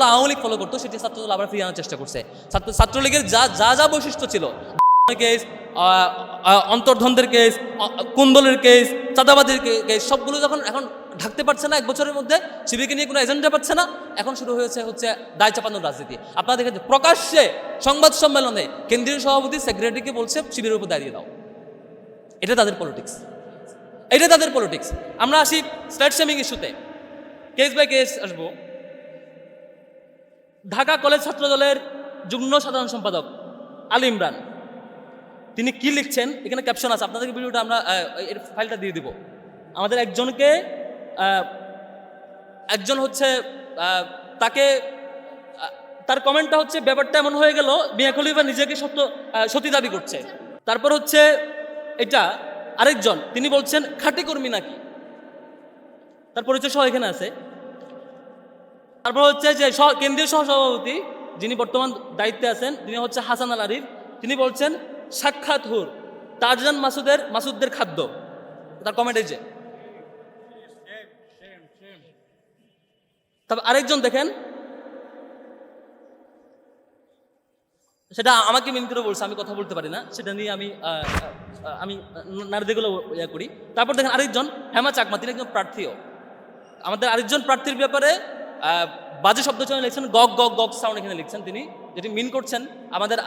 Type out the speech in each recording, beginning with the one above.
যেগুলো আওয়ামী লীগ ফলো করতো, সেটি ছাত্রদল আবার ফিরিয়ে আনার চেষ্টা করছে। ছাত্র, ছাত্রলীগের যা যা যা বৈশিষ্ট্য ছিল কেস অন্তর্ধনদের কেস কুন্দলের কেস চাঁদাবাদের কেস সবগুলো যখন এখন ঢাকতে পারছে না এক বছরের মধ্যে শিবিরকে নিয়ে কোনো এজেন্ডা পাচ্ছে না, এখন শুরু হয়েছে হচ্ছে দায় চাপানোর রাজনীতি। আপনারা দেখেন প্রকাশ্যে সংবাদ সম্মেলনে কেন্দ্রীয় সভাপতি সেক্রেটারিকে বলছে, শিবিরের উপর দাঁড়িয়ে দাও। এটা তাদের পলিটিক্স এটা তাদের পলিটিক্স আমরা আসি স্ট্যাট সেমিং ইস্যুতে কেস বাই কেস আসব। ঢাকা কলেজ ছাত্র দলের যুগ্ম সাধারণ সম্পাদক আলী ইমরান। তিনি কি লিখছেন? এখানে ক্যাপশন আছে। আপনাদের ভিডিওটা আমরা এর ফাইলটা দিয়ে দিব। আমাদের একজনকে একজন হচ্ছে তাকে তার কমেন্টটা হচ্ছে, ব্যাপারটা এমন হয়ে গেল, মিয়া খলিফা নিজেকে সত্য সতী দাবি করছে। তারপর হচ্ছে এটা আরেকজন। তিনি বলছেন, খাঁটি কর্মী নাকি? তার পরিচয় সহ এখানে আছে। তারপর হচ্ছে যে সহ- কেন্দ্রীয় সহসভাপতি যিনি বর্তমান দায়িত্বে আছেন, তিনি হচ্ছে হাসান আল আরিফ। তিনি বলছেন, সাক্ষাৎ হুর তারজান মাসুদের, মাসুদদের খাদ্য। তার কমেন্ট যে। তারপর আরেকজন দেখেন। সেটা আমাকে মিন করে বলছে, আমি কথা বলতে পারি না। সেটা নিয়ে আমি আমি নারীদেরগুলো ইয়া করি। তারপর দেখেন আরেকজন, হেমা চাকমা, তিনি একজন প্রার্থীও। আমাদের আরেকজন প্রার্থীর ব্যাপারে বাজে শব্দ চয়ন লিখছেন গগ গগ গগ সাউন্ড এখানে লিখছেন তিনি, যেটি মিন করছেন আমাদের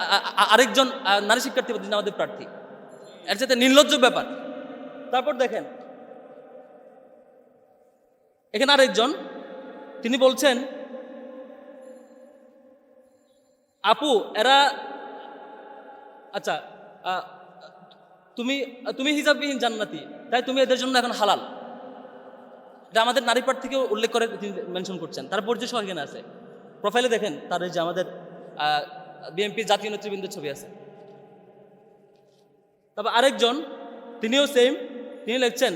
আরেকজন নারী শিক্ষার্থী তিনি আমাদের প্রার্থী। এর সাথে নির্লজ্জ ব্যাপার। তারপর দেখেন, এখানে আরেকজন, তিনি বলছেন, আপু, এরা আচ্ছা তুমি তুমি হিজাববিহীন জান্নাতি, তাই তুমি এদের জন্য এখন হালাল। এটা আমাদের নারী প্রার্থীকেও উল্লেখ করে তিনি মেনশন করছেন। তার পরিচয় সহ এখানে আছে। প্রোফাইলে দেখেন তার যে আমাদের বিএনপি জাতীয় নেতৃবৃন্দের ছবি আছে। তারপর আরেকজন, তিনিও সেম তিনি লিখছেন